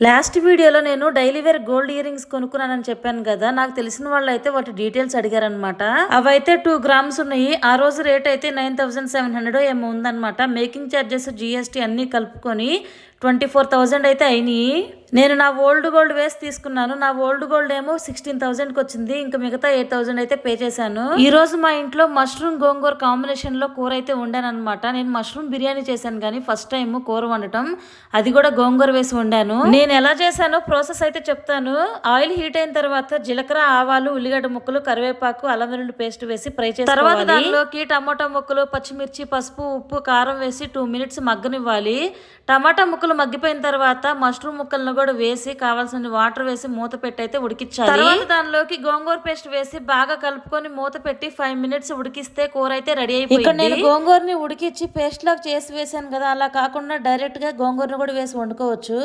Last వీడియోలో నేను daily wear gold ear rings కొనుక్కున్నానని చెప్పాను కదా నాకు తెలిసిన వాళ్ళు అయితే వాటి డీటెయిల్స్ అడిగారనమాట అవైతే టూ గ్రామ్స్ ఉన్నాయి. ఆ రోజు రేట్ అయితే నైన్ థౌసండ్ సెవెన్ హండ్రెడ్ ఏమో ఉందనమాట మేకింగ్ ఛార్జెస్ జిఎస్టీ అన్నీ కలుపుకొని ట్వంటీ ఫోర్ థౌజండ్ అయితే అయినాయి. నేను నా ఓల్డ్ గోల్డ్ వేసి తీసుకున్నాను. నా ఓల్డ్ గోల్డ్ ఏమో సిక్స్టీన్ థౌసండ్కి వచ్చింది. ఇంకా మిగతా ఎయిట్ థౌసండ్ అయితే పే చేశాను. ఈ రోజు మా ఇంట్లో మష్రూమ్ గోంగూర కాంబినేషన్లో కూర అయితే వండాను అనమాట నేను మష్రూమ్ బిర్యానీ చేశాను కానీ ఫస్ట్ టైం కూర వండటం. అది కూడా గోంగూర వేసి వండాను. నేను ఎలా చేశానో ప్రాసెస్ అయితే చెప్తాను. ఆయిల్ హీట్ అయిన తర్వాత జీలకర్ర ఆవాలు ఉల్లిగడ్డ ముక్కలు కరివేపాకు అల్లం వెల్లుల్లి పేస్ట్ వేసి ఫ్రై చేసి తర్వాత దానిలోకి టమాటా ముక్కలు పచ్చిమిర్చి పసుపు ఉప్పు కారం వేసి టూ మినిట్స్ మగ్గనివ్వాలి. టమాటా ముక్కలు మగ్గిపోయిన తర్వాత మష్రూమ్ ముక్కలను కూడా వేసి కావాల్సిన వాటర్ వేసి మూత పెట్టి అయితే ఉడికించాలి. తర్వాత దానిలోకి గోంగూర పేస్ట్ వేసి బాగా కలుపుకొని మూత పెట్టి ఫైవ్ మినిట్స్ ఉడికిస్తే కూర అయితే రెడీ అయిపోయింది. ఇక్కడ నేను గోంగూరని ఉడికించి పేస్ట్ లాగా చేసి వేసాను కదా అలా కాకుండా డైరెక్ట్గా గోంగూరని కూడా వేసి వండుకోవచ్చు.